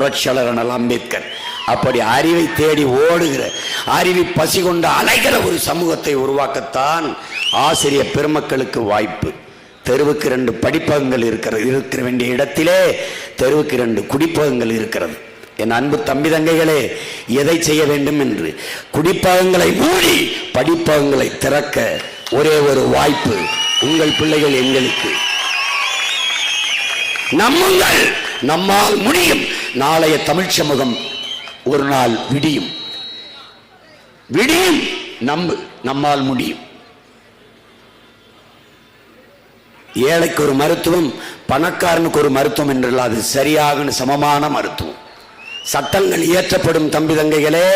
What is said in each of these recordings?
புரட்சியாளர் அண்ணல் அம்பேத்கர். அப்படி அறிவை தேடி ஓடுகிற அறிவை பசி கொண்டு அலைகிற ஒரு சமூகத்தை உருவாக்கத்தான் ஆசிரியர் பெருமக்களுக்கு வாய்ப்பு. தெருவுக்கு ரெண்டு படிப்பகங்கள் இருக்கிறது இருக்கிற வேண்டிய இடத்திலே தெருவுக்கு ரெண்டு குடிப்பகங்கள் இருக்கிறது. என் அன்பு தம்பி தங்கைகளே எதை செய்ய வேண்டும் என்று? குடிப்பகங்களை மூடி படிப்பகங்களை திறக்க ஒரே ஒரு வாய்ப்பு உங்கள் பிள்ளைகள் எங்களுக்கு. நம்முங்கள் நம்மால் முடியும். நாளைய தமிழ் சமூகம் ஒரு நாள் விடியும். விடியும் நம்பு நம்மால் முடியும். ஏழைக்கு ஒரு மருத்துவம் பணக்காரனுக்கு ஒரு மருத்துவம் என்றால் அது சரியாக சமமான மருத்துவம். சட்டங்கள் இயற்றப்படும் தம்பி தங்கைகளே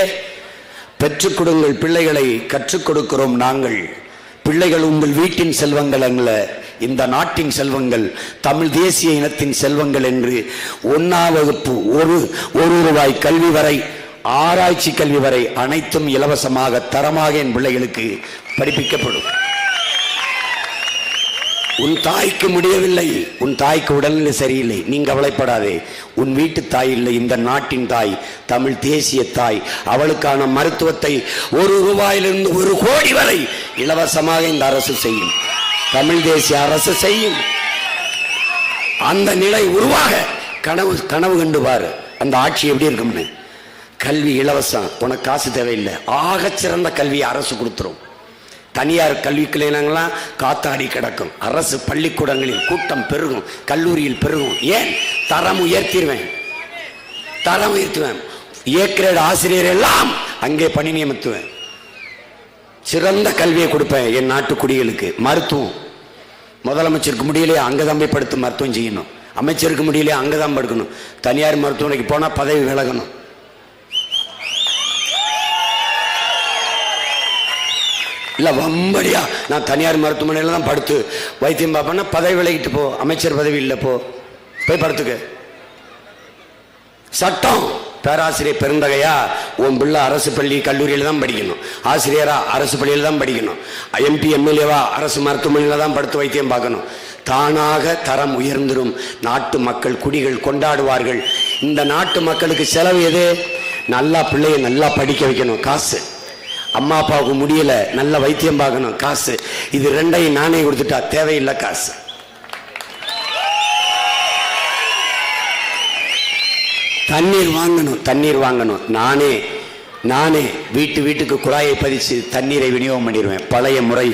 பெற்றுக் கொடுங்கள் பிள்ளைகளை கற்றுக் கொடுக்கிறோம் நாங்கள். பிள்ளைகள் உங்கள் வீட்டின் செல்வங்கள் இந்த நாட்டின் செல்வங்கள் தமிழ் தேசிய இனத்தின் செல்வங்கள் என்று ஒன்னாம் வகுப்பு ஒரு ஒரு ரூபாய் கல்வி வரை ஆராய்ச்சி கல்வி வரை அனைத்தும் இலவசமாக தரமாக என் பிள்ளைகளுக்கு படிப்பிக்கப்படும். உன் தாய்க்கு முடியவில்லை உன் தாய்க்கு உடல்நிலை சரியில்லை நீ கவலைப்படாதே. உன் வீட்டு தாய் இல்லை இந்த நாட்டின் தாய் தமிழ் தேசிய தாய். அவளுக்கான மருத்துவத்தை ஒரு ரூபாயிலிருந்து ஒரு கோடி வரை இலவசமாக இந்த அரசு செய்யும். தமிழ் தேசிய அரசு செய்யும். அந்த நிலை உருவாக கனவு கனவு கண்டு பாரு. அந்த ஆட்சி எப்படி இருக்கும்னு. கல்வி இலவசம். உனக்கு காசு தேவையில்லை. ஆக சிறந்த கல்வியை அரசு கொடுத்துரும். தனியார் கல்வி நிலையங்கள்லாம் காத்தாடி கிடக்கும். அரசு பள்ளிக்கூடங்களில் கூட்டம் பெருகும். கல்லூரியில் பெருகும். ஏன்? தரம் உயர்த்திடுவேன். தரம் உயர்த்துவேன். ஏ கிரேட் ஆசிரியர் எல்லாம் அங்கே பணி நியமித்துவேன். சிறந்த கல்வியை கொடுப்பேன் என் நாட்டு குடிகளுக்கு மருத்துவம். முதலமைச்சருக்கு முடியலையே அங்கதான் போய் படுத்து மருத்துவம் செய்யணும். அமைச்சருக்கு முடியலையே அங்கதான் படுக்கணும். தனியார் மருத்துவமனைக்கு போனால் பதவி விலகணும். இல்லை வம்படியா. நான் தனியார் மருத்துவமனையில தான் படுத்து வைத்தியம் பார்ப்பேன்னா பதவி விலகிட்டு போ. அமைச்சர் பதவி இல்லை போ. போய் படுத்துக்க. சட்டம். பேராசிரியர் பெருந்தகையா உன் பிள்ளை அரசு பள்ளி கல்லூரியில் தான் படிக்கணும். ஆசிரியரா அரசு பள்ளியில் தான் படிக்கணும். எம்பி எம்எல்ஏவா அரசு மருத்துவமனையில் தான் படுத்து வைத்தியம் பார்க்கணும். தானாக தரம் உயர்ந்திரும். நாட்டு மக்கள் குடிகள் கொண்டாடுவார்கள். இந்த நாட்டு மக்களுக்கு செலவு எது? நல்லா பிள்ளைய நல்லா படிக்க வைக்கணும். காசு. அம்மா அப்பாவுக்கு முடியலை. நல்ல வைத்தியம் பார்க்கணும். காசு. இது ரெண்டையும் நானே கொடுத்துட்டா தேவையில்லை காசு. தண்ணீர் வாங்கணும் தண்ணீர் வாங்கணும். நானே நானே வீட்டு வீட்டுக்கு குழாயை பதிச்சு தண்ணீரை விநியோகம் பண்ணிடுவேன். பழைய முறை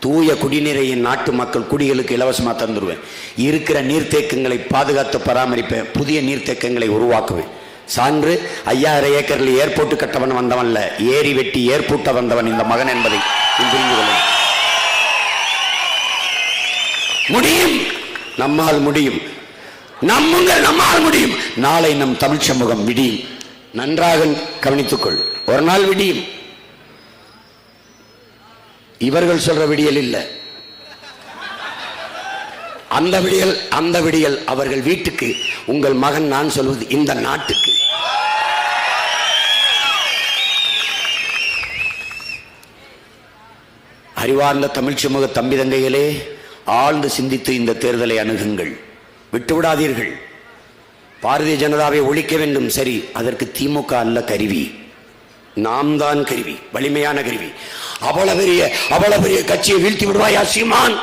தூய குடிநீரை என் நாட்டு மக்கள் குடிகளுக்கு இலவசமாக தந்துடுவேன். இருக்கிற நீர்த்தேக்கங்களை பாதுகாத்து பராமரிப்பேன். புதிய நீர்த்தேக்கங்களை உருவாக்குவேன். சான்று ஐயாயிரம் ஏக்கரில் ஏர்போர்ட்டு கட்டவன் வந்தவன்ல ஏரி வெட்டி ஏர்பூட்ட வந்தவன் இந்த மகன் என்பதை புரிந்து கொள்ளும் முடியும். நம்மால் முடியும். நம்புங்கள் நம்மால் முடியும். நாளை நம் தமிழ் சமூகம் விடியும். நன்றாக கவனித்துக்கொள். ஒரு நாள் விடியும். இவர்கள் சொல்ற விடியல் இல்லை. அந்த விடியல் அந்த விடியல் அவர்கள் வீட்டுக்கு உங்கள் மகன் நான் சொல்வது இந்த நாட்டுக்கு. அறிவார்ந்த தமிழ் சமூக தம்பி தங்கைகளே ஆழ்ந்து சிந்தித்து இந்த தேர்தலை அணுகுங்கள். விட்டுவிடாதீர்கள். பாரதிய ஜனதாவை ஒழிக்க வேண்டும். சரி அதற்கு திமுக அல்ல கருவி. நாம் தான் கருவி வலிமையான கருவி. அவ்வளவு பெரிய அவ்வளவு பெரிய கட்சியை வீழ்த்தி விடுவாயா சீமான்?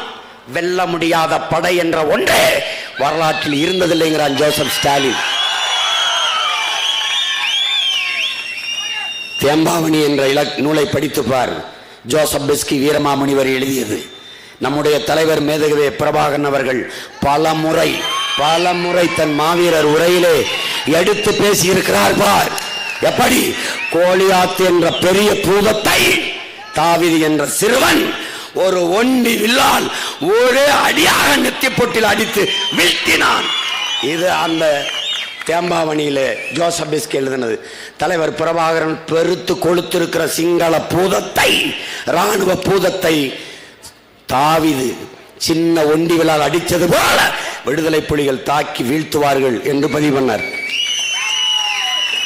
வெல்ல முடியாத படை என்ற ஒன்றே வரலாற்றில் இருந்ததில்லைங்கிறான் ஜோசப் ஸ்டாலின். தேம்பாவணி என்ற இலக் நூலை படித்துப்பார் ஜோசப் பெஸ்கி வீரமாமுனிவர் எழுதியது. நம்முடைய தலைவர் மேதகவே பிரபாகரன் அவர்கள் பல முறை பல முறை தன் மாவீரர் உரையிலே எடுத்து பேசியிருக்கிறார் பார். எப்படி? கோலியாத் என்ற பெரிய பூதத்தை தாவிதி என்ற சிறுவன் ஒரு ஒண்டி வில்லால் ஒரே அடியாக நெத்தி பொட்டில் அடித்து வீழ்த்தினான். இது அந்த தேம்பாவணியில ஜோசப் எழுதினது. தலைவர் பிரபாகரன் பெருத்து கொளுத்திருக்கிற சிங்கள பூதத்தை ராணுவ பூதத்தை தாவிது சின்ன ஒண்டிகளால் அடித்தது போல விடுதலை புலிகள் தாக்கி வீழ்த்துவார்கள் என்று பதிவு பண்ணார்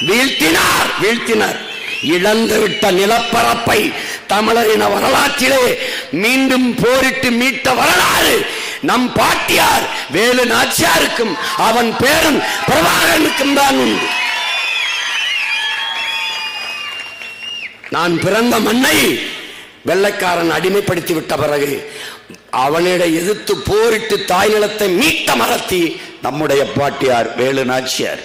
வீழ்த்தினார். வீழ்த்தினார் இழந்துவிட்ட நிலப்பரப்பை தமிழரின வரலாற்றிலே மீண்டும் போரிட்டு மீட்ட வரலாறு நம் பாட்டியார் வேலு நாச்சியாருக்கும் அவன் பேரன் பிரபாகரனுக்கும் தான் உண்டு. நான் பிறந்த மண்ணை வெள்ளைக்காரன் அடிமைப்படுத்தி விட்ட பிறகு அவனிட எதிர்த்து போரிட்டு தாய் நிலத்தை மீட்ட மறத்தி நம்முடைய பாட்டியார் வேலு நாச்சியார்.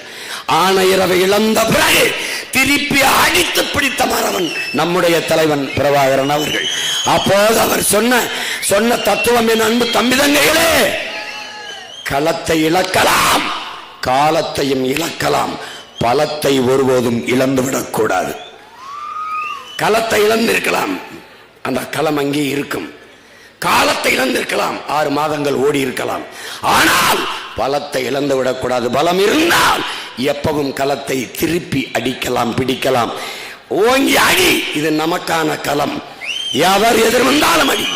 ஆணையரவை இழந்த பிறகு திருப்பி அடித்து பிடித்த மரவன் நம்முடைய தலைவன் பிரபாகரன் அவர்கள். அப்போது அவர் சொன்ன சொன்ன தத்துவம் என் அன்பு தம்பிதங்கைகளே களத்தை இழக்கலாம் காலத்தையும் இழக்கலாம் பலத்தை ஒருபோதும் இழந்துவிடக்கூடாது. களத்தை இழந்திருக்கலாம். அந்த களம் அங்கே இருக்கும். காலத்தை இழந்திருக்கலாம். ஆறு மாதங்கள் ஓடி இருக்கலாம். ஆனால் பலத்தை இழந்து விடக்கூடாது. பலம் இருந்தால் எப்பவும் களத்தை திருப்பி அடிக்கலாம் பிடிக்கலாம். ஓங்கி அடி. இது நமக்கான களம். யாவர் எதிர் வந்தாலும் அடி.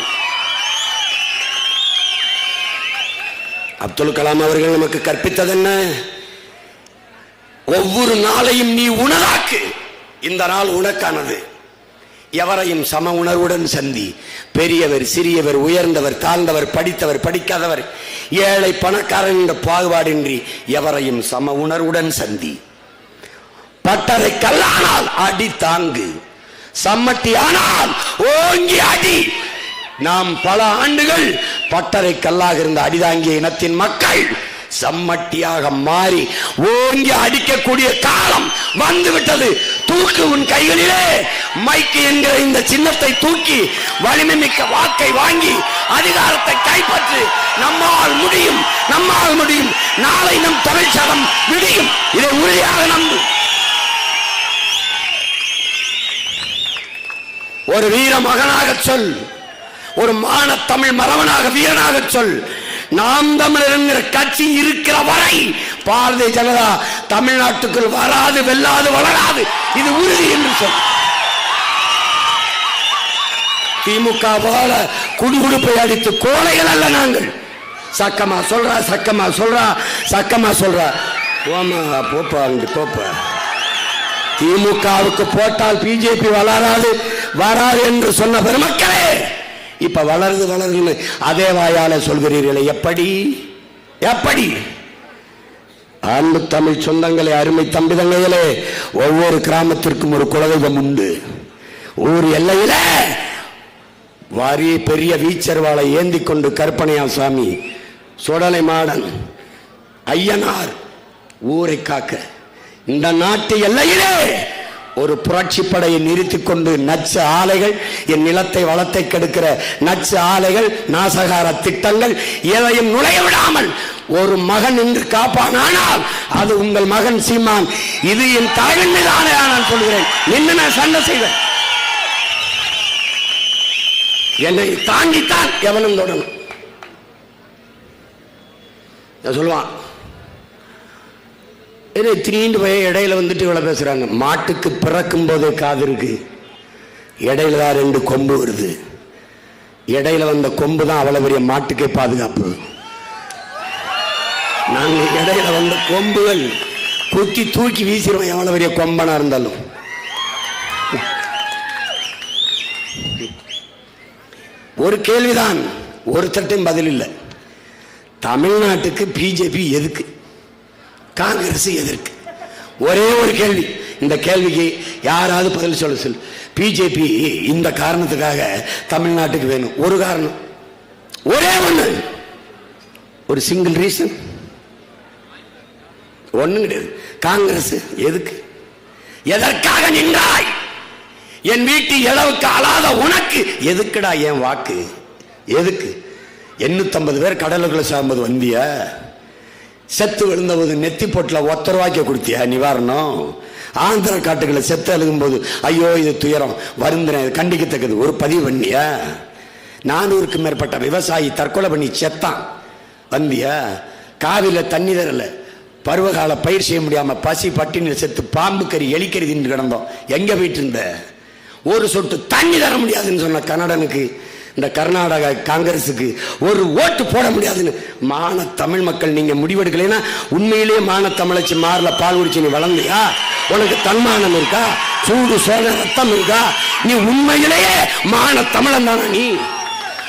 அப்துல் கலாம் அவர்கள் நமக்கு கற்பித்தது என்ன? ஒவ்வொரு நாளையும் நீ உணராக்கு இந்த நாள் உனக்கானது. எவரையும் சம உணர்வுடன் சந்தி. பெரியவர் சிறியவர் உயர்ந்தவர் தாழ்ந்தவர் படித்தவர் படிக்காதவர் ஏழை பணக்காரன் என்ற பாகுபாடின்றி எவரையும் சம உணர்வுடன் சந்தி. பட்டறை கல்லானால் அடி தாங்கு. சம்மட்டி ஆனால் ஓங்கி அடி. நாம் பல ஆண்டுகள் பட்டறை கல்லாக இருந்த அடிதாங்கிய இனத்தின் மக்கள் சம்மட்டியாக மாறி ஓங்கி அடிக்கக்கூடிய காலம் வந்து விட்டது தூக்கு உன் கைகளிலே. மைக்கு என்கிற இந்த சின்னத்தை தூக்கி வலிமை மிக்க வாக்கை வாங்கி அதிகாரத்தை கைப்பற்று. நம்மால் முடியும் நம்மால் முடியும். நாளை நம் தமிழ் விடியும். இதை உறுதியாக நம்பு. ஒரு வீர மகனாக சொல். ஒரு மான தமிழ் மரவனாக வீரனாக சொல். நாம் தமிழர் என்கிற கட்சி இருக்கிற வரை பாரதிய ஜனதா தமிழ்நாட்டுக்குள் வராது வெல்லாது வளராது. இது உறுதி என்று சொல். திமுக போல குடுகுடுப்பை அடித்து கோழைகள் அல்ல நாங்கள். சக்கமா சொல்றா சக்கமா சொல்றா சக்கமா சொல்றா. ஓமா போப்பா அங்க போப்பா. திமுகவுக்கு போட்டால் பிஜேபி வளராது வராது என்று சொன்ன பெருமக்களே இப்ப வளருது வளருதுன்னு அதே வாயால சொல்கிறீர்களே எப்படி? எப்படி? அன்பு தமிழ் சொந்தங்களே அருமை தம்பிதங்களே ஒவ்வொரு கிராமத்திற்கும் ஒரு குலதெய்வம் உண்டு. ஊர் எல்லையில வாரிய பெரிய வீச்சர்வாளை ஏந்தி கொண்டு கற்பனையா சாமி சுடலை மாடன் ஐயனார் ஊரை காக்க. இந்த நாட்டு எல்லையிலே ஒரு புரட்சி படையை நிறுத்திக் கொண்டு நச்சு ஆலைகள் என் நிலத்தை வளத்தை கெடுக்கிற நச்சு ஆலைகள் நாசகார திட்டங்கள் எதையும் நுழைய விடாமல் ஒரு மகன் என்று காப்பானானால் அது உங்கள் மகன் சீமான். இது என் தலைவன் மீது ஆணையா நான் சொல்கிறேன். நின்று நான் சண்டை செய்வேன். என்னை தாண்டித்தான் எவனும் தொடணும். சொல்லுவான் இது திடீர்னு போய் இடையில வந்துட்டு இவ்வளோ பேசுகிறாங்க மாட்டுக்கு பிறக்கும் போதே காது இருக்கு. இடையில தான் ரெண்டு கொம்பு வருது. இடையில வந்த கொம்பு தான் அவ்வளோ பெரிய மாட்டுக்கே பாதுகாப்பு. நாங்கள் இடையில வந்த கொம்புகள் குத்தி தூக்கி வீசிடுவோம். எவ்வளோ பெரிய கொம்பனாக இருந்தாலும். ஒரு கேள்விதான். ஒருத்தட்டையும் பதில் இல்லை. தமிழ்நாட்டுக்கு பிஜேபி எதுக்கு? காங்கிரஸ் எதற்கு? ஒரே ஒரு கேள்வி. இந்த கேள்விக்கு யாராவது பதில் சொல்ல சொல். பிஜேபி இந்த காரணத்துக்காக தமிழ்நாட்டுக்கு வேணும். ஒரு காரணம். ஒரே ஒன்று ஒரு சிங்கிள் ரீசன் ஒண்ணும் கிடையாது. காங்கிரஸ் எதுக்கு? எதற்காக நின்றாய்? என் வீட்டு இளவுக்கு அழாத உனக்கு எதுக்குடா என் வாக்கு? எதுக்கு? எண்ணூத்தம்பது பேர் கடலுக்குள்ள சார்ந்தது வந்தியா? செத்து விழுந்தபோது நெத்தி பொட்டில் ஒத்த ரூபாய்க்கு கொடுத்தியா நிவாரணம் ஆந்திர காட்டுகளை செத்து அழுகும்போது ஐயோ இது துயரம். வருந்தின இது கண்டிக்கத்தக்கது. ஒரு பதிவு பண்ணியா? நானூறுக்கும் மேற்பட்ட விவசாயி தற்கொலை பண்ணி செத்தான். வந்தியா? காவில தண்ணி தரல. பருவகால பயிர் செய்ய முடியாம பசி பட்டினி செத்து பாம்பு கறி எலிக்கறி தின்று கிடந்தோம். எங்க போயிட்டு இருந்த? ஒரு சொட்டு தண்ணி தர முடியாதுன்னு சொன்ன கன்னடனுக்கு இந்த கர்நாடகா காங்கிரஸுக்கு ஒரு ஓட்டு போட முடியாதுன்னு மான தமிழ் மக்கள் நீங்க முடிவெடுக்கலைன்னா உண்மையிலேயே மான தமிழச்சி மாறல பால் குடிச்சு நீ வளர்ந்தியா? உனக்கு தன்மானம் இருக்கா? சூடு சோழ ரத்தம் இருக்கா? நீ உண்மையிலேயே மான தமிழன் தானா நீ?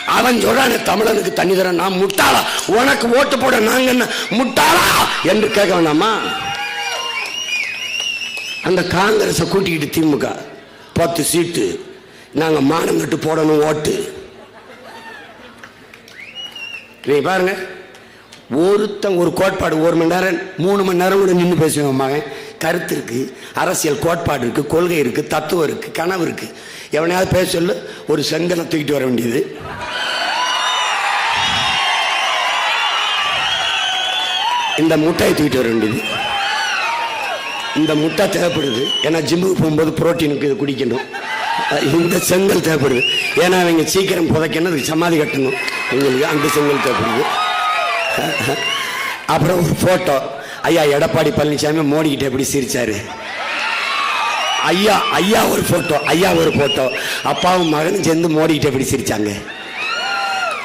அவன் சொல்றான் தமிழனுக்கு தண்ணி தர நான் முட்டாளா? உனக்கு ஓட்டு போட நாங்க என்ன முட்டாளா? என்று கேட்க வேணாமா அந்த காங்கிரஸை கூட்டிக்கிட்டு திமுக பத்து சீட்டு நாங்கள் மானம் கட்டு போடணும் ஓட்டு. நீங்க பாருங்க. ஒருத்தன் ஒரு கோட்பாடு ஒரு மணி நேரம் மூணு மணி நேரம் கூட நின்று பேசுவேன் மகன் கருத்து இருக்கு அரசியல் கோட்பாடு இருக்கு கொள்கை இருக்கு தத்துவம் இருக்கு கனவு இருக்கு. எவனையாவது பேச சொல்லு ஒரு செங்கலை தூக்கிட்டு வர வேண்டியது. இந்த முட்டையை தூக்கிட்டு வர வேண்டியது. இந்த முட்டை தேவைப்படுது. ஏன்னா ஜிம்முக்கு போகும்போது புரோட்டீனுக்கு இது குடிக்கணும். இந்த செங்கல் தேவைப்படுது. ஏன்னா அவங்க சீக்கிரம் புதைக்கணும் அதுக்கு சமாதி கட்டணும். எங்களுக்கு அந்த செங்கல் தேவைப்படுது. அப்புறம் ஒரு போட்டோ ஐயா எடப்பாடி பழனிசாமி மோடிக்கிட்ட எப்படி சிரிச்சாரு? ஐயா ஐயா ஒரு போட்டோ ஐயா ஒரு போட்டோ அப்பாவும் மகனும் சேர்ந்து மோடிக்கிட்ட எப்படி சிரிச்சாங்க?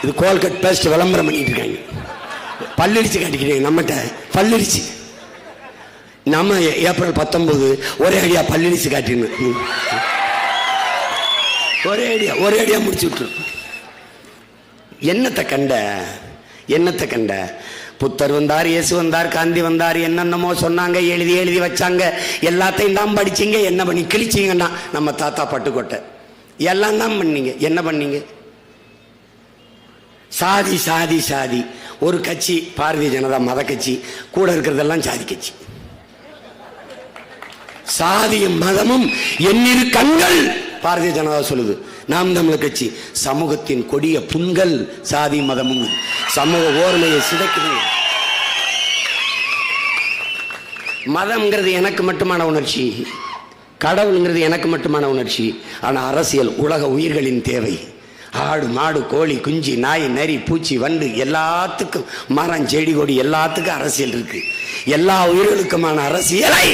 இது கோல்கட் பேஸ்ட் விளம்பரம் பண்ணிட்டு இருக்காங்க. பல்லடிச்சு காட்டிக்கிறீங்க நம்மகிட்ட பல்லடிச்சு. நம்ம ஏப்ரல் பத்தொன்பது ஒரே அடியா பல்லடிச்சு காட்டிடணும் ஒரே அடியா ஒரே அடியா முடிச்சு விட்டுரு. என்னத்தை கண்ட என்னத்தை கண்ட? புத்தர் வந்தார் இயேசு வந்தார் காந்தி வந்தார் என்னென்னமோ சொன்னாங்க எழுதி எழுதி வச்சாங்க. எல்லாத்தையும் தான் படிச்சீங்க என்ன பண்ணி கிழிச்சிங்கன்னா நம்ம தாத்தா பட்டுக்கோட்டை. எல்லாம் தான் பண்ணீங்க என்ன பண்ணீங்க? சாதி சாதி சாதி. ஒரு கட்சி பாரதிய ஜனதா மத கட்சி கூட இருக்கிறதெல்லாம் சாதி கட்சி. சாதியும் மதமும் எண்ணிரு கண்கள். பாரதிய ஜனதா சொல்லுது நாம் தமிழர் கட்சி சமூகத்தின் கொடிய புண்கள் சாதி மதமும் சமூக ஓர்மையை சிதைக்குது. மதம்ங்கிறது எனக்கு மட்டுமான உணர்ச்சி கடவுளுங்கிறது எனக்கு மட்டுமான உணர்ச்சி ஆனால் அரசியல் உலக உயிர்களின் தேவை. ஆடு மாடு கோழி குஞ்சு நாய் நரி பூச்சி வண்டு எல்லாத்துக்கும் மரம் செடி கொடி எல்லாத்துக்கும் அரசியல் இருக்கு. எல்லா உயிர்களுக்குமான அரசியலை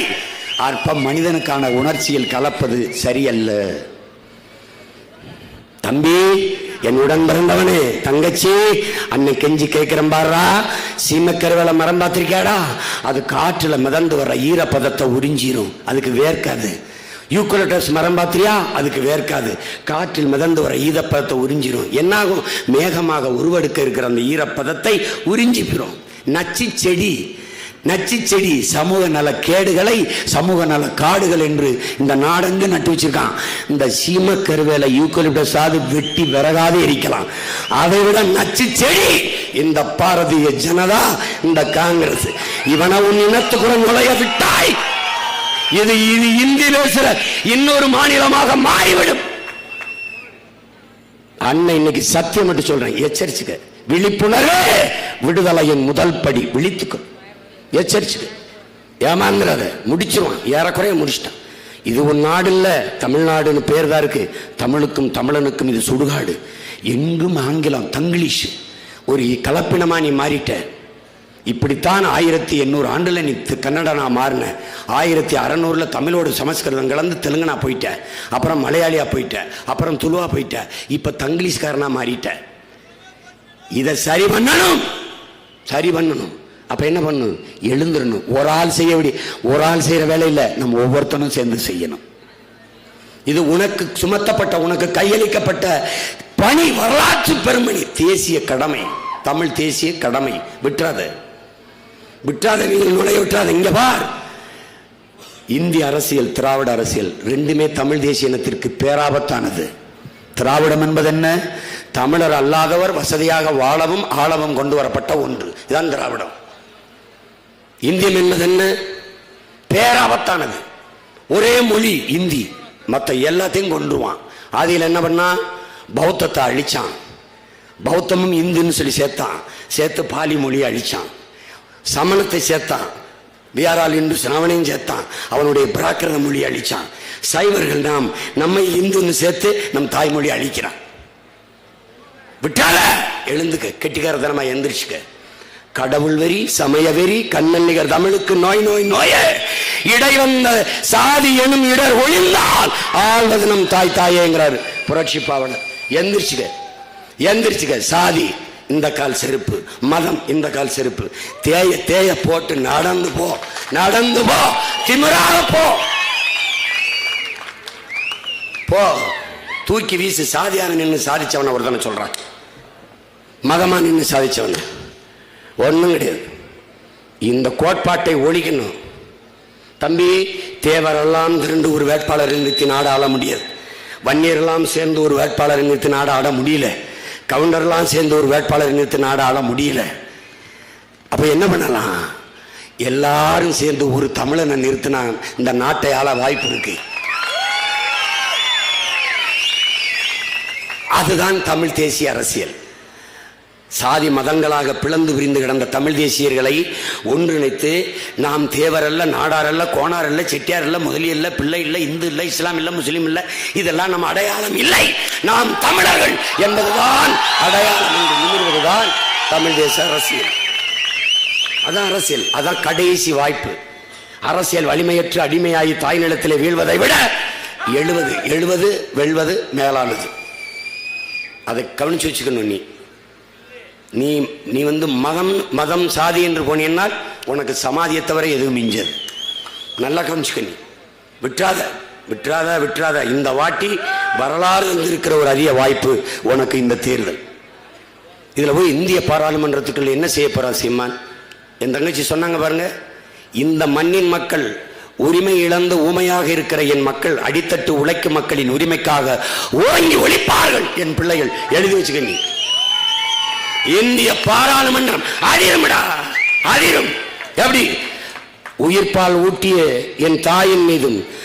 அற்ப மனிதனுக்கான உணர்ச்சியில் கலப்பது சரியல்ல. தம்பி என்னுடன் பிறந்தவனே தங்கச்சி அன்னை கெஞ்சி கேட்கிறேன் பாடுறா சீமக்கருவேல மரம் பார்த்திருக்கியாடா? அது காற்றுல மிதந்து வர்ற ஈரப்பதத்தை உறிஞ்சிரும். அதுக்கு வேர்க்காது. யூக்கலட்டஸ் மரம் பார்த்தியா? அதுக்கு வேர்க்காது. காற்றில் மிதந்து வர ஈரப்பதத்தை உறிஞ்சிரும். என்னாகும்? மேகமாக உருவெடுக்க இருக்கிற அந்த ஈரப்பதத்தை உறிஞ்சிக்கிறோம் நச்சு செடி நச்சு செடி சமூக நல கேடுகளை சமூக நல காடுகள் என்று இந்த நாடெங்கு நட்டு வச்சிருக்கான். இந்த சீம கருவேல யூக்கலிப்டஸ் ஆது வெட்டி விறகாது எரிக்கலாம். அதை விட நச்சு செடி இந்த பாரதிய ஜனதா இந்த காங்கிரஸ் இவனை உன் இனத்துக்குள்ள நுழைய விட்டாய். இது இது இந்தி பேசுற இன்னொரு மாநிலமாக மாறிவிடும். அண்ணன் இன்னைக்கு சத்தியம் மட்டும் சொல்றேன். எச்சரிச்சுக்க. விழிப்புணர்வு விடுதலையின் முதல் படி விழித்துக்கும் எச்சரிச்சுக்க ஏமாந்துடாத முடிச்சிருவான். ஏறக்குறைய முடிச்சிட்டான். இது ஒரு நாடு இல்லை தமிழ்நாடுன்னு பேர் தான் இருக்கு. தமிழுக்கும் தமிழனுக்கும் இது சுடுகாடு. எங்கும் ஆங்கிலம் தங்கிலீஷ். ஒரு கலப்பினமா நீ மாறிட்ட. இப்படித்தான் ஆயிரத்தி எண்ணூறு ஆண்டுல நீ கன்னடா நான் மாறினேன் ஆயிரத்தி அறநூறுல தமிழோட சமஸ்கிருதம் கலந்து தெலுங்கனா போயிட்டேன் அப்புறம் மலையாளியா போயிட்டேன் அப்புறம் துளுவா போயிட்டேன் இப்ப தங்கிலீஷ்காரனா மாறிட்ட. இதை சரி பண்ணணும். சரி பண்ணணும். அப்போ என்ன பண்ணும்? எழுந்துடணும் ஒரு ஆள் செய்ய வேண்டிய ஒரு ஆள் செய்கிற வேலையில் நம்ம ஒவ்வொருத்தனும் சேர்ந்து செய்யணும். இது உனக்கு சுமத்தப்பட்ட உனக்கு கையளிக்கப்பட்ட பணி வரலாற்று பெருமணி. தேசிய கடமை. தமிழ் தேசிய கடமை. விட்டுறாத. விட்டுறாத நீங்கள் நுழைய விட்டுறாத இங்க பார். இந்திய அரசியல் திராவிட அரசியல் ரெண்டுமே தமிழ் தேசிய இனத்திற்கு பேராபத்தானது. திராவிடம் என்பது என்ன? தமிழர் அல்லாதவர் வசதியாக வாழவும் ஆளவும் கொண்டு வரப்பட்ட ஒன்று. இதுதான் திராவிடம். இந்தியம் என்பது என்ன? பேராபத்தானது. ஒரே மொழி இந்தி. மற்ற எல்லாத்தையும் கொண்டுருவான் அதில் என்ன பண்ணா? பௌத்தத்தை அழிச்சான். பௌத்தமும் இந்துன்னு சொல்லி சேர்த்தான். சேர்த்து பாலி மொழியை அழிச்சான். சமணத்தை சேர்த்தான். வியாரால் இந்து சிராவணையும் சேர்த்தான். அவனுடைய பிராகிருத மொழியை அழிச்சான். சைவர்கள் நாம் நம்மை இந்துன்னு சேர்த்து நம் தாய்மொழி அழிக்கிறான். விட்டால! எழுந்துக்க கெட்டிக்காரத்தனமா எந்திரிச்சுக்க. கடவுள் வெறி சமய வெறி கண்ணன்னிகர் தமிழுக்கு நோய் நோய் நோய. இடை வந்த சாதி எனும் இடர் ஒழிந்தால் ஆழ்வது நம் தாய் தாயேங்கிறாரு புரட்சி பாவலர் எந்திரிச்சுக்க எந்திரிச்சுக்க. சாதி இந்த கால் செருப்பு. மதம் இந்த கால் செருப்பு. தேய தேய போட்டு நடந்து போ நடந்து போ. திமிராக போ. போ. தூக்கி வீசு சாதியான நின்று சாதிச்சவன ஒருத்தனை சொல்றான். மதமா நின்று சாதிச்சவன. ஒன்றும் கிடையாது. இந்த கோட்பாட்டை ஒழிக்கணும். தம்பி தேவரெல்லாம் திரண்டு ஒரு வேட்பாளரை நிறுத்தி நாடு ஆள முடியாது. வன்னியரெல்லாம் சேர்ந்து ஒரு வேட்பாளரை நிறுத்தி நாடு ஆட முடியல. கவுண்டர்லாம் சேர்ந்து ஒரு வேட்பாளரை நிறுத்தி நாடு ஆட முடியல. அப்போ என்ன பண்ணலாம்? எல்லாரும் சேர்ந்து ஒரு தமிழனை நிறுத்தினா இந்த நாட்டை ஆள வாய்ப்பு இருக்கு. அதுதான் தமிழ் தேசிய அரசியல். சாதி மதங்களாக பிளந்து பிரிந்து கிடந்த தமிழ் தேசியர்களை ஒன்றிணைத்து நாம் தேவரல்ல நாடாரல்ல கோணாரல்ல செட்டியாரல்ல முதலியல்ல பிள்ளை இல்லை இந்து இல்லை இஸ்லாம் இல்லை முஸ்லீம் இல்லை இதெல்லாம் நம்ம அடையாளம் இல்லை. நாம் தமிழர்கள் என்பதுதான் அடையாளம் என்று நிமிர்வதுதான் தமிழ் தேச அரசியல். அதான் அரசியல் அதான் கடைசி வாய்ப்பு. அரசியல் வலிமையற்று அடிமையாகி தாய் நிலத்திலே வீழ்வதை விட எழுவது எழுவது வெல்வது மேலானது. அதை கவனிச்சு வச்சுக்கணும் நீ. நீ நீ வந்து மதம் மதம் சாதி என்று போனீன்னால் உனக்கு சமாதியை தவிர எதுவும் மிஞ்சது. நல்லா கவனிச்சுக்க நீ. விட்டுறாத. விட்டுறாத விட்டுறாத. இந்த வாட்டி வரலாறு இருக்கிற ஒரு அரிய வாய்ப்பு உனக்கு இந்த தேர்தல். இதில் போய் இந்திய பாராளுமன்றத்துக்குள்ள என்ன செய்ய போறா சீமான்? என் தங்கச்சி சொன்னாங்க பாருங்க இந்த மண்ணின் மக்கள் உரிமை இழந்து ஊமையாக இருக்கிற என் மக்கள் அடித்தட்டு உழைக்கும் மக்களின் உரிமைக்காக ஓங்கி ஒழிப்பார்கள். என் பிள்ளைகள் எழுதி வச்சுக்கங்க இந்திய பாராளுமன்றம். அதிரும்டா அதிரும். எப்படி? உயிர்ப்பால் ஊட்டிய என் தாயின் மீதும்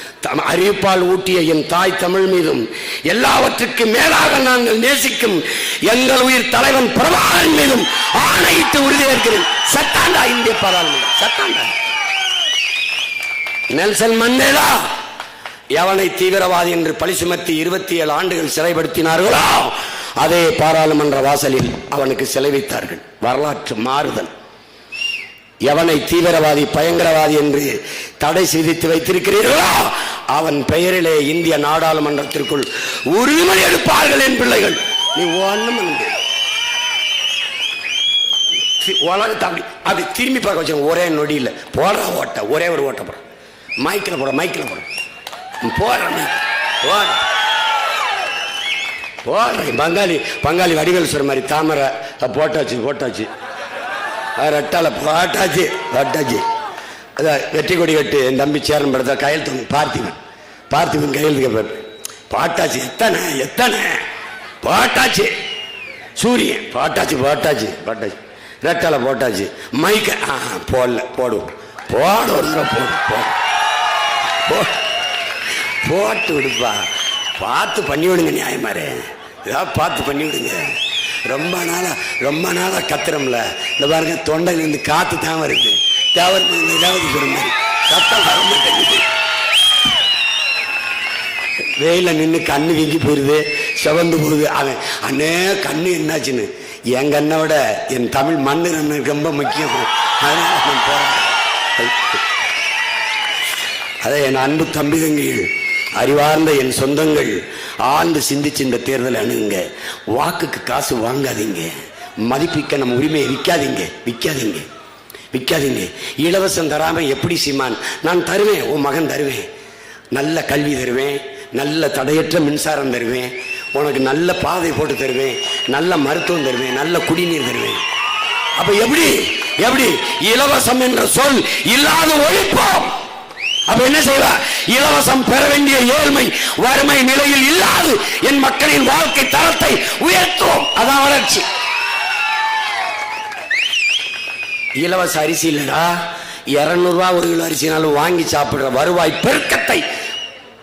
அறிவிப்பால் ஊட்டிய என் தாய் தமிழ் மீதும் எல்லாவற்றுக்கும் மேலாக நாங்கள் நேசிக்கும் எங்கள் உயிர் தலைவன் பிரபாகரன் மீதும் ஆணையிட்டு உறுதியேற்கிறேன் சத்தாண்டா இந்திய பாராளுமன்றம். சத்தாண்டா நெல்சன் மண்டேலா எவனை தீவிரவாதி என்று பழி சுமத்தி இருபத்தி ஏழு ஆண்டுகள் சிறைப்படுத்தினார்களோ அதே பாராளுமன்ற வாசலில் அவனுக்கு செலவித்தார்கள். வரலாற்று மாறுதல். எவனை தீவிரவாதி பயங்கரவாதி என்று தடை செய்தித்து வைத்திருக்கிறீர்களோ அவன் பெயரிலே இந்திய நாடாளுமன்றத்திற்குள் உரிமை எடுப்பார்கள் என் பிள்ளைகள். நீ ஒண்ணும் உலகத்தை அப்படி அப்படி திரும்பி பார்க்க வச்சு ஒரே நொடியில். போடுற ஓட்ட ஒரே ஒரு ஓட்ட போடுற மைக்கில் போட மைக்கில் போட. போடுற போட. போடுறேன் பங்காளி பங்காளி வடிவேல் சொல்ற மாதிரி தாமரை போட்டாச்சு போட்டாச்சு. ரெட்டால போட்டாச்சு போட்டாச்சு. அதான் வெற்றி கொடி கட்டு என் தம்பி சேரன் படத்தை கையெழுத்து பார்த்திவன் பார்த்திவன் கையெழுத்து கேட்பார் பாட்டாச்சு எத்தனை எத்தனை? போட்டாச்சு. சூரியன் பாட்டாச்சு போட்டாச்சு பாட்டாச்சு. ரெட்டால போட்டாச்சு. மைக்க ஆ போடல போடுவோம் போட ஒரு தடவை போடு போடு போ. போட்டு விடுப்பா. பார்த்து பண்ணி விடுங்க நியாயமாரே. ஏதாவது பார்த்து பண்ணி விடுங்க ரொம்ப நாளாக ரொம்ப நாளாக கத்துறோம்ல. இந்த பாருங்க தொண்டையில இருந்து காற்று தான் வருது. தேவர் ஏதாவது சொல்லுங்க சத்தம் வர மாட்டேங்குது. வெயில நின்று கண்ணு வீங்கி போயிடுது செவந்து போகுது. அவன் அண்ணே கண்ணு என்னாச்சுன்னு? என் கண்ணை விட என் தமிழ் மண்ணு எனக்கு ரொம்ப முக்கியம். அதனால நான் போறேன். அதே என் அன்பு தம்பி அறிவார்ந்த என் சொந்தங்கள் ஆழ்ந்து சிந்திச்சு இந்த தேர்தலை அணுகுங்க. வாக்குக்கு காசு வாங்காதீங்க. மதிப்பிக்க நம்ம உரிமையை விற்காதீங்க. விற்காதீங்க. விற்காதீங்க. இலவசம் தராம எப்படி சீமான்? நான் தருவேன் உன் மகன் தருவேன். நல்ல கல்வி தருவேன் நல்ல தடையற்ற மின்சாரம் தருவேன். உனக்கு நல்ல பாதை போட்டு தருவேன் நல்ல மருத்துவம் தருவேன் நல்ல குடிநீர் தருவேன். அப்ப எப்படி? எப்படி? இலவசம் என்ற சொல் இல்லாத ஒழிப்போம். அப்ப என்ன செய்வா? இலவசம் பெற வேண்டிய ஏழ்மை வறுமை நிலையில் இல்லாது என் மக்களின் வாழ்க்கை தரத்தை உயர்த்துவோம். அதான் வளர்ச்சி. இலவச அரிசி இல்லடா. இரநூறுவா ஒரு கிலோ அரிசினாலும் வாங்கி சாப்பிடுற வருவாய் பெருக்கத்தை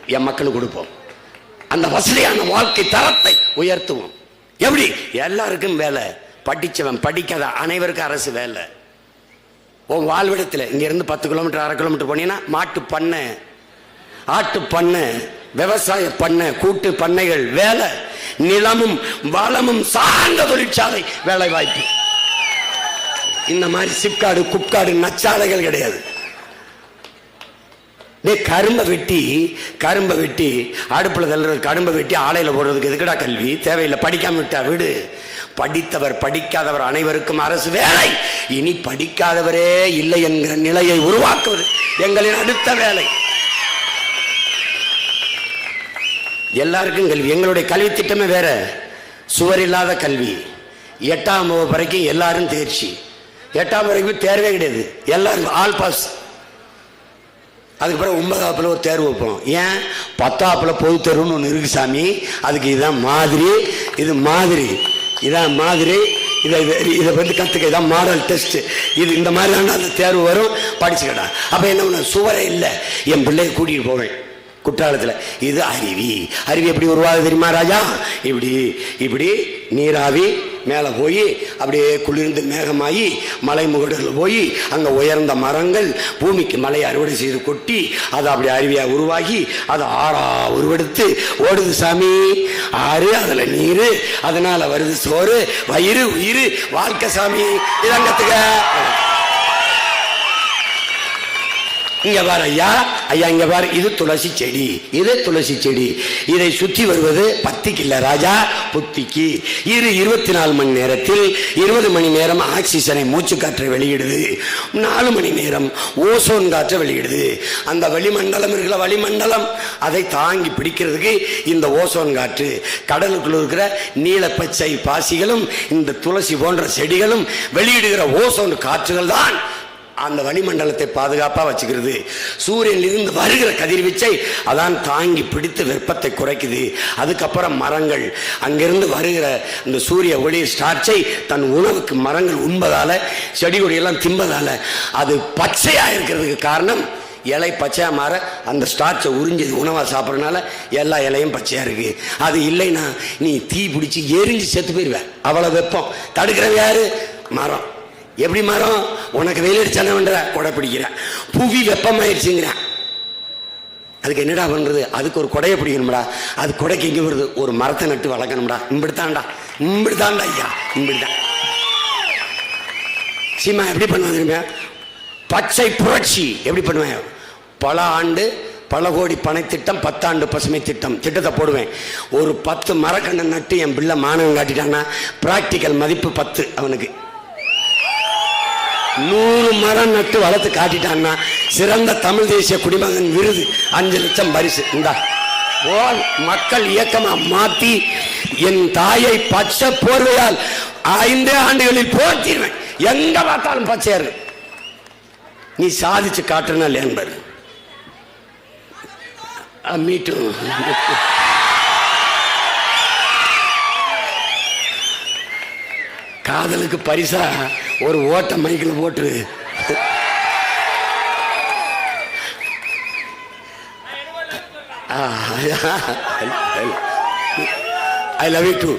என் மக்களுக்கு கொடுப்போம். அந்த வசதியான வாழ்க்கை தரத்தை உயர்த்துவோம். எப்படி? எல்லாருக்கும் வேலை. படிச்சவன் படிக்காத அனைவருக்கும் அரசு வேலை. உன் வாழ்விடத்தில் இங்க இருந்து பத்து கிலோமீட்டர் அரை கிலோமீட்டர் போனீங்கன்னா மாட்டு பண்ணை ஆட்டு பண்ணை விவசாய பண்ணை கூட்டு பண்ணைகள் வேலை நிலமும் வளமும் சார்ந்த தொழிற்சாலை வேலை வாய்ப்பு இந்த மாதிரி சிப்காடு குப்காடு நச்சாலைகள் கிடையாது. டேய் கரும்பை வெட்டி கரும்பை வெட்டி அடுப்பில் தள்ளுறது கரும்பை வெட்டி ஆலையில போடுறதுக்கு எதுக்குடா கல்வி? தேவையில்லை படிக்காம விட்டா விடு. படித்தவர் படிக்காதவர் அனைவருக்கும் அரசு வேலை. இனி படிக்காதவரே இல்லை என்கிற நிலையை உருவாக்குவது எங்களின் அடுத்த வேலை. எல்லாருக்கும் கல்வி. எங்களுடைய கல்வி திட்டமே வேற. சுவர் இல்லாத கல்வி. எட்டாம் வகுப்பு வரைக்கும் எல்லாரும் தேர்ச்சி. எட்டாம் வரைக்கும் தேர்வே கிடையாது. எல்லாரும் ஆல் பாஸ். அதுக்கு பிறகு ஒன்பதாப்புல ஒரு தேர்வு வைப்போம். ஏன்? பத்தாப்புல பொது தேர்வுன்னு ஒன்று இருக்கு சாமி. அதுக்கு இதுதான் மாதிரி. இது மாதிரி. இதான் மாதிரி. இதை இதை இதை வந்து கற்றுக்க இதான் மாடல் டெஸ்ட் இது இந்த மாதிரி தான் அந்த தேர்வு வரும். படிச்சுக்கடா. அப்போ என்ன பண்ண? சுவரே இல்லை. என் பிள்ளைய கூட்டிகிட்டு போவேன். குற்றாலத்தில். இது அருவி. அருவி எப்படி உருவாகுது தெரியுமா ராஜா? இப்படி இப்படி நீராவி மேலே போய் அப்படியே குளிர்ந்து மேகமாகி மலை முகடுகள் போய் அங்கே உயர்ந்த மரங்கள் பூமிக்கு மலை அறுவடை செய்து கொட்டி அது அப்படி அருவியாக உருவாகி அது ஆறா உருவெடுத்து ஓடுது சாமி ஆறு அதில் நீர் அதனால் வருது சோறு வயிறு உயிர் வாழ்க்கை சாமி இதங்கத்துக்க இங்க பாரு ஐயா ஐயா இங்க பாரு. இது துளசி செடி. இது துளசி செடி. இதை சுற்றி வருவது பத்திக்கு இல்ல ராஜா. புத்திக்கு. இரு இருபத்தி நாலு மணி நேரத்தில் இருபது மணி நேரம் ஆக்சிஜனை மூச்சு காற்றை வெளியிடுது. நாலு மணி நேரம் ஓசோன் காற்றை வெளியிடுது. அந்த வளிமண்டலம் இருக்கிற வளிமண்டலம். அதை தாங்கி பிடிக்கிறதுக்கு இந்த ஓசோன் காற்று. கடலுக்குள் இருக்கிற நீல பச்சை பாசிகளும் இந்த துளசி போன்ற செடிகளும் வெளியிடுகிற ஓசோன் காற்றுகள் தான் அந்த வளிமண்டலத்தை பாதுகாப்பாக வச்சுக்கிறது. சூரியனிலிருந்து வருகிற கதிர்வீச்சை அதான் தாங்கி பிடித்து வெப்பத்தை குறைக்குது. அதுக்கப்புறம் மரங்கள். அங்கிருந்து வருகிற இந்த சூரிய ஒளி ஸ்டார்ச்சை தன் உணவுக்கு மரங்கள் உண்பதால் செடி கொடியெல்லாம் திம்பதால் அது பச்சையாக இருக்கிறதுக்கு காரணம் இலை பச்சையாக மாற அந்த ஸ்டார்ச்சை உறிஞ்சி உணவாக சாப்பிட்றதுனால எல்லா இலையும் பச்சையாக இருக்குது அது இல்லைன்னா நீ தீ பிடிச்சி எரிஞ்சு செத்து போயிடுவேன் அவ்வளோ வெப்பம். தடுக்கிறது யார்? மரம். எப்படி மரம் உனக்கு வெயில் அடிச்சானவன்ற கொடை பிடிக்கிற. புவி வெப்பமாயிருச்சுங்கிற. அதுக்கு என்னடா பண்றது? அதுக்கு ஒரு கொடையை பிடிக்கணும்டா. அது கொடைக்கு எங்கே வருது? ஒரு மரத்தை நட்டு வளர்க்கணும்டா. இம்பிடித்தான்டா. இம்பிடித்தான்டா ஐயா. இம்பிடிதான் சீமா எப்படி பண்ணுவாங்க பச்சை புரட்சி. எப்படி பண்ணுவேன்? பல ஆண்டு பல கோடி பனை திட்டம் பத்தாண்டு பசுமை திட்டம். திட்டத்தை போடுவேன். ஒரு பத்து மரக்கண்ணை நட்டு என் பிள்ளை மாணவன் காட்டிட்டான்னா ப்ராக்டிக்கல் மதிப்பு பத்து அவனுக்கு. நூறு மரம் நட்டு வளர்த்து காட்டிட்டான்னா சிறந்த தமிழ் தேசிய குடிமகன் விருது அஞ்சு லட்சம் பரிசு. இந்தா போல் மக்கள் இயக்கமா மாத்தி என் தாயை பச்சை போர்வையால் ஐந்தே ஆண்டுகளில் போர்த்திடுவேன். எங்க பார்த்தாலும் பச்சையாரு. நீ சாதிச்சு காட்டுனா பாரு மீட்டும். காதலுக்கு பரிசா ஒரு ஓட்ட மைக்கில் போட்டு. ஐ லவ் யூ டூ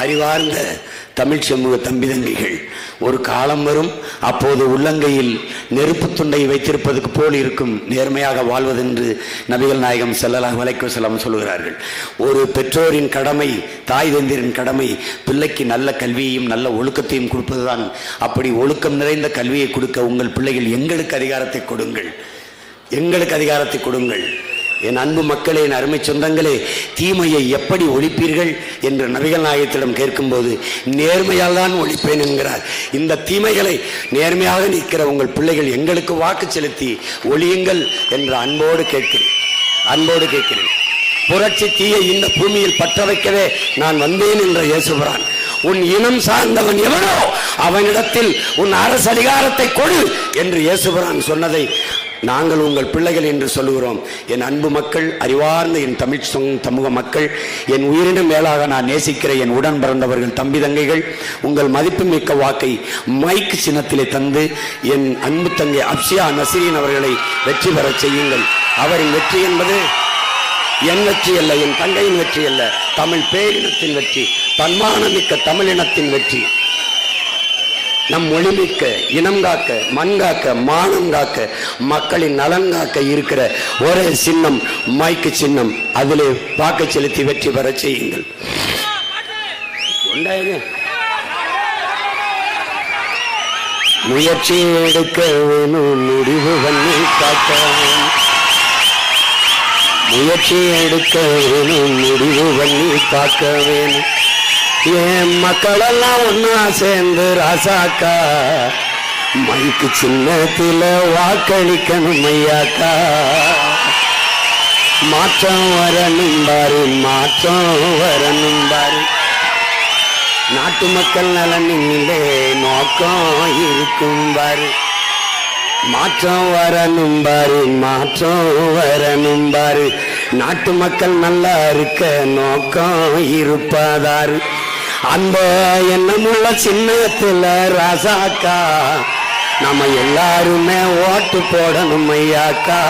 அறிவார்ந்த தமிழ் சமூக தம்பி தம்பிகள் ஒரு காலம் வரும் அப்போது உள்ளங்கையில் நெருப்பு துண்டை வைத்திருப்பதுக்கு போல் இருக்கும் நேர்மையாக வாழ்வதென்று நபிகள் நாயகம் செல்லலாம் வலைக்கு செல்லாமல் சொல்கிறார்கள் ஒரு பெற்றோரின் கடமை தாய் தந்திரின் கடமை பிள்ளைக்கு நல்ல கல்வியையும் நல்ல ஒழுக்கத்தையும் கொடுப்பதுதான். அப்படி ஒழுக்கம் நிறைந்த கல்வியை கொடுக்க உங்கள் பிள்ளைகள் எங்களுக்கு அதிகாரத்தை கொடுங்கள். எங்களுக்கு அதிகாரத்தை கொடுங்கள். என் அன்பு மக்களே என் அருமை சொந்தங்களே தீமையை எப்படி ஒழிப்பீர்கள் என்று நபிகள் நாயகத்திடம் கேட்கும்போது நேர்மையால் தான் ஒழிப்பேன் என்கிறார். இந்த தீமைகளை நேர்மையாக நிற்கிற உங்கள் பிள்ளைகள் எங்களுக்கு வாக்கு செலுத்தி ஒழியுங்கள் என்று அன்போடு கேட்கிறேன். அன்போடு கேட்கிறேன். புரட்சி தீயை இந்த பூமியில் பற்ற வைக்கவே நான் வந்தேன் என்ற இயேசுகிறான் உன் இனம் சார்ந்தவன் எவனோ அவனிடத்தில் உன் அரசு அதிகாரத்தை கொடு என்று இயேசுபிரான் சொன்னதை நாங்கள் உங்கள் பிள்ளைகள் என்று சொல்லுகிறோம். என் அன்பு மக்கள் அறிவார்ந்த என் தமிழ் சமூக மக்கள் என் உயிரினும் மேலாக நான் நேசிக்கிற என் உடன் பிறந்தவர்கள் தம்பி தங்கைகள் உங்கள் மதிப்புமிக்க வாக்கை மைக் சின்னத்திலே தந்து என் அன்பு தங்கை அப்சியா நசீரின் அவர்களை வெற்றி பெறச் செய்யுங்கள். அவரின் வெற்றி என்பது என் வெற்றி அல்ல என் தங்கையின் வெற்றி அல்ல. தமிழ் பேரினத்தின் வெற்றி தன்மானமிக்க தமிழினத்தின் வெற்றி. நம் மொழிமிக்க இனம் காக்க மண் காக்க மானம் காக்க மக்களின் நலன் காக்க இருக்கிற ஒரே சின்னம் மைக்கு சின்னம். அதிலே வாக்கு செலுத்தி வெற்றி பெற செய்யுங்கள். முயற்சி எடுக்க வேணும் முடிவு பண்ணி காக்க முயற்சி எடுக்க வேணும் முடிவு பண்ணி காக்க வேணும். என் மக்களெல்லாம் ஒன்னா சேர்ந்து ராசாக்கா. மைக்கு சின்னத்தில் வாக்களிக்கணும் ஐயாக்கா. மாற்றம் வரணும் பாரு மாற்றம் வரணும் பாரு. நாட்டு மக்கள் நலனிலே நோக்கம் இருக்கும் பாரு. மாற்றம் வரணும் பாரு மாற்றம் வரணும் பாரு. நாட்டு மக்கள் நல்லா இருக்க நோக்கம் இருப்பதாரு. அந்த எண்ணமுள்ள சின்னத்துல ராசாக்கா. நம்ம எல்லாருமே ஓட்டு போடணும் ஐயாக்கா.